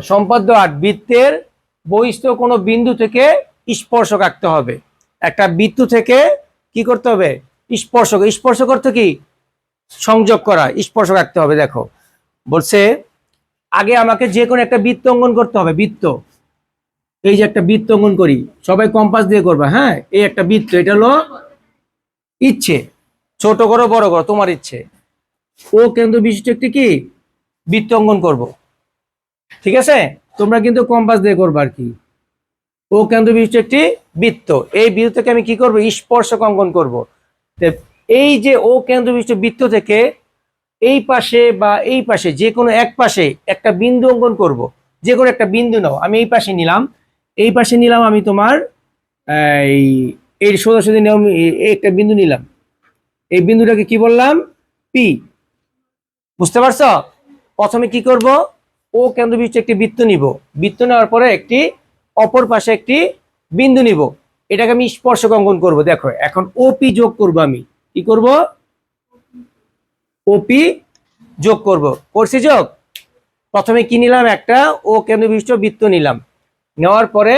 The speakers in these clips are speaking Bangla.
সম্পাদ্য আট বৃত্তের বহিষ্ঠ কোনো বিন্দু থেকে স্পর্শক আঁকতে হবে। একটা বৃত্ত থেকে কি করতে হবে? স্পর্শক। স্পর্শক অর্থ কি? সংযোগ করা, স্পর্শক আঁকতে হবে, দেখো। বলছে, আগে আমাকে যে কোনো একটা বৃত্ত অঙ্কন করতে হবে, বৃত্ত। এই যে একটা বৃত্ত অঙ্কন করি, সবাই কম্পাস দিয়ে করবে হ্যাঁ? এই একটা বৃত্ত, এটা হলো ইচ্ছে। ছোট করো, বড় করো, তোমার ইচ্ছে। ও কেন্দ্র বিশিষ্ট একটি কি? বৃত্ত অঙ্কন করব। ঠিক আছে? তোমরা কিন্তু কম্পাস দিয়ে করবে আর কি। ও কেন্দ্র বিশিষ্ট একটি বৃত্ত। এই বৃত্ত থেকে আমি কি করব? স্পর্শক অঙ্কন করব। এই যে ও কেন্দ্র বিশিষ্ট বৃত্ত থেকে এই পাশে বা এই পাশে যে কোনো এক পাশে একটা বিন্দু অঙ্কন করব। যে কোনো একটা বিন্দু নাও। আমি এই পাশে নিলাম। এই পাশে নিলাম আমি তোমার, এই এই সোজাসুজি নিয়ম একটা বিন্দু নিলাম। এই বিন্দুটাকে কি বললাম? পি। বুঝতে পারছ? প্রথমে কি করব? ও কেন্দ্র বিশিষ্ট একটি বৃত্ত নিব। বৃত্ত নেওয়ার পরে একটি অপর পাশে একটি বিন্দু নিব। এটাকে আমি স্পর্শক অঙ্কন করব। দেখো, এখন ওপি যোগ করব আমি। কি করব? ওপি যোগ করব। করছি যোগ? প্রথমে কি নিলাম? একটা ও কেন্দ্র বিশিষ্ট বৃত্ত নিলাম। নেওয়ার পরে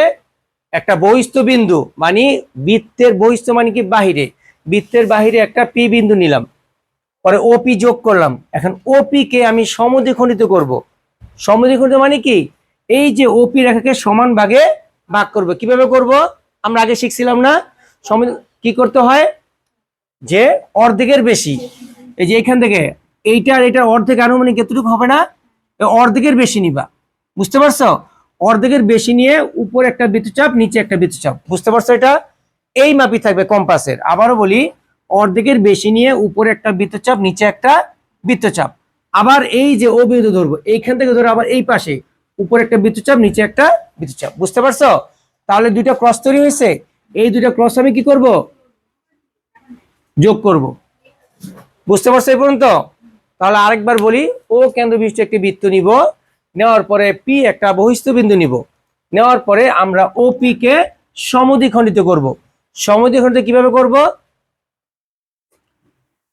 একটা বহিস্থ বিন্দু মানে বৃত্তের বহিস্থ মানে কি বাহিরে? বৃত্তের বাহিরে একটা পি বিন্দু নিলাম। পরে ওপি যোগ করলাম। এখন ওপি কে আমি সমদ্বিখণ্ডিত করব। সমদ্বিখণ্ডিত মানে কি? এই যে ওপি রেখাকে সমান ভাগে ভাগ করব। কীভাবে করব? আমরা আগে শিখছিলাম না। সম কি করতে হয়? যে অর্ধেকের বেশি। এই যে এখান থেকে, এইটা আর এটা অর্ধেক আনুমানিক এতটুকু হবে না। অর্ধেকের বেশি নিবা। বুঝতে পারছ? অর্ধেকের বেশি নিয়ে উপরে একটা বৃত্তচাপ নিচে একটা বৃত্তচাপ বুঝতে পারছ এটা? এই মাপি থাকবে কম্পাসের আবারও বলি, অর্ধেকের বেশি নিয়ে উপরে একটা বৃত্তচাপ নিচে একটা বৃত্তচাপ আবার এই যে ও বিন্দু ধরবো, এইখান থেকে ধরো আবার এই পাশে, উপরে একটা বিদ্যুৎচাপ নিচে একটা বিদ্যুৎচাপ বুঝতে পারছ? তাহলে দুইটা ক্রস তৈরি হয়েছে। এই দুইটা ক্রস আমি কি করব? যোগ করব। বুঝতে পারছ এই পর্যন্ত? তাহলে আরেকবার বলি, ও কেন্দ্র বিশিষ্ট একটি বৃত্ত নিব, নেওয়ার পরে পি একটা বহিস্থ বিন্দু নিব। নেওয়ার পরে আমরা ও পি কে সমদ্বিখণ্ডিত করব। সমদ্বিখণ্ডিত কীভাবে করব?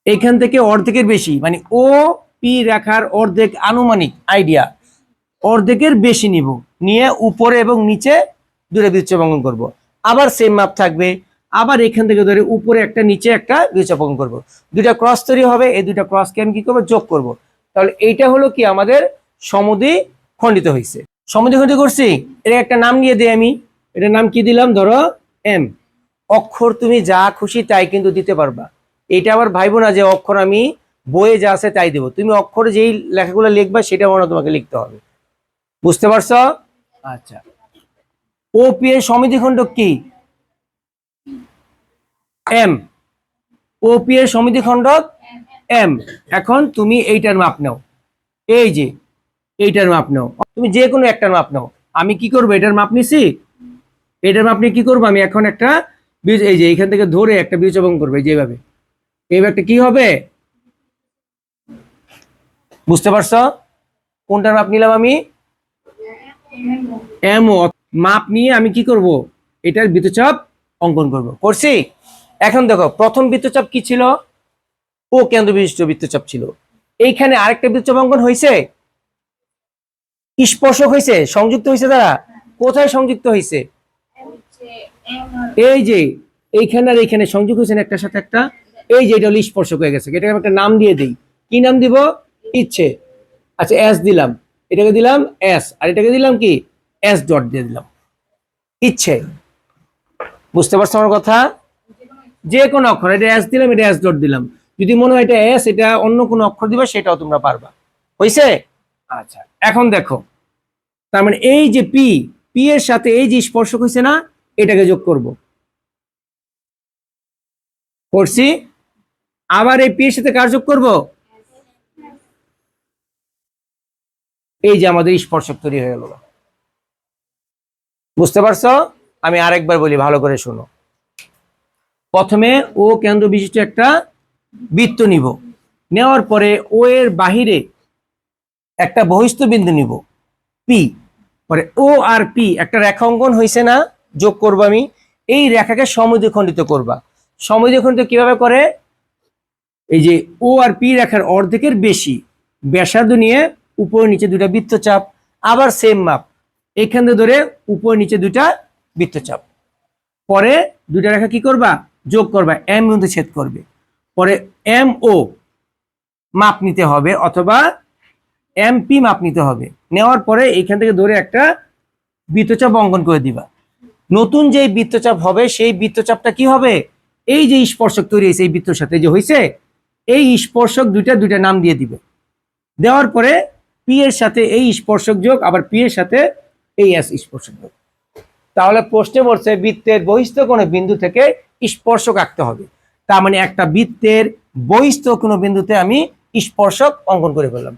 এখান থেকে অর্ধেকের বেশি মানে ও পি রেখার অর্ধেক আনুমানিক আইডিয়া অর্ধেকের বেশি নিব। নিয়ে উপরে এবং নিচে দূরে বৃক্ষপঙ্কন করব। আবার সেম মাপ থাকবে। আবার এখান থেকে ধরে উপরে একটা, নিচে একটা বৃক্ষপঙ্কন করব। দুইটা ক্রস তৈরি হবে। এই দুইটা ক্রসকে আমি কি করব? যোগ করব। তাহলে এইটা হলো কি আমাদের সমুদি খণ্ডিত হয়েছে সমুদি খণ্ডিত করছি? এর একটা নাম নিয়ে দিই আমি। এটার নাম কি দিলাম? ধরো এম অক্ষর তুমি যা খুশি তাই কিন্তু দিতে পারবা। এটা আবার ভাইবো না যে অক্ষর আমি বইয়ে যা আছে তাই দেবো। তুমি অক্ষর যেই লেখাগুলো লিখবা সেটা মনে তোমাকে লিখতে হবে। বুঝতে পারছ? আচ্ছা। ও পি এর সমিতিখণ্ডক কি? এম ও পি এর সমিতিখণ্ডক এম এখন তুমি এইটার মাপ নাও। এই যে এইটার মাপ নাও। তুমি যে কোনো একটার মাপ নাও। আমি কি করব? এটার মাপ নিছি? এটার মাপ নিয়ে কি করব? আমি এখন একটা বীজ এই যে এইখান থেকে ধরে একটা বীজ এবং করব যেভাবে এইভাবে। একটা কি হবে? বুঝতে পারছ? কোনটার মাপ নিলাম আমি? এম মাপ নিয়ে আমি কি করব? এটার বৃত্তচাপ অঙ্কন করব। করছি? এখন দেখো, প্রথম বৃত্তচাপ কি ছিল? ও কেন্দ্র বিশিষ্ট বৃত্তচাপ ছিল। এইখানে আরেকটা বৃত্তচাপ অঙ্কন হয়েছে স্পর্শক হয়েছে সংযুক্ত হয়েছে তারা? কোথায় সংযুক্ত হয়েছে এই যে, এইখানে আর এইখানে সংযুক্ত হয়েছে একটার সাথে একটা? এই যে, এটা হলো স্পর্শক হয়ে গেছে। এটাকে আমি একটা নাম দিয়ে দিই। কি নাম দিব? ইচ্ছে। আচ্ছা এস দিলাম। এটাকে দিলাম এস আর এটাকে দিলাম কি? এস ডট দিয়ে দিলাম। ইচ্ছে। বুঝতে পারছ আমার কথা? যে কোনো অক্ষর, এটা এস দিলাম, এটা এস ডট দিলাম। যদি মনে হয় এটা এস এটা অন্য কোনো অক্ষর দিবা, সেটাও তোমরা পারবা। হয়েছে আচ্ছা এখন দেখো। তার মানে এই যে পি পি এর সাথে এই যে স্পর্শক হয়েছে না, এটাকে যোগ করব। করছি? আবার এই পি এর সাথে কার যোগ করব? এই যে আমাদের স্পর্শক তৈরি হয়ে গেল। বুঝতে পারছ? আমি আরেকবার বলি, ভালো করে শোনো। প্রথমে ও কেন্দ্র বিশিষ্ট একটা বৃত্ত নিব। নেওয়ার পরে ও এর বাহিরে একটা বহিস্থ বিন্দু নিব পি পরে ও আর পি একটা রেখা অঙ্কন হয়েছে না, যোগ করব আমি। এই রেখাকে সমদ্বিখণ্ডিত করবা। সমদ্বিখণ্ডিত কীভাবে করে? এই যে ও আর পি রেখার অর্ধেকের বেশি ব্যাসার্ধ নিয়ে উপর নিচে দুটা বৃত্তচাপ, আবার সেম মাপ এখান থেকে ধরে উপর নিচে দুইটা বৃত্তচাপ। পরে দুইটা রেখা কি করবা? যোগ করবা। এম বিন্দু ছেদ করবে। পরে এম ও মাপ নিতে হবে অথবা এমপি মাপ নিতে হবে। নেওয়ার পরে এইখান থেকে ধরে একটা বৃত্তচাপ অঙ্কন করে দিবা। নতুন যে বৃত্তচাপ হবে, সেই বৃত্তচাপটা কি হবে? এই যে স্পর্শক তৈরি হয়েছে, এই বৃত্তর সাথে যে হয়েছে এই স্পর্শক দুইটা দুইটা নাম দিয়ে দিবে। দেওয়ার পরে পি এর সাথে এই স্পর্শক যোগ, আবার পি এর সাথে এই এস স্পর্শক যোগ। তাহলে প্রশ্নে বলছে বৃত্তের বহিষ্ঠ কোনো বিন্দু থেকে স্পর্শক আঁকতে হবে। তার মানে একটা বৃত্তের বহিষ্ঠ কোনো বিন্দুতে আমি স্পর্শক অঙ্কন করে ফেললাম।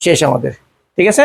শেষ আমাদের। ঠিক আছে?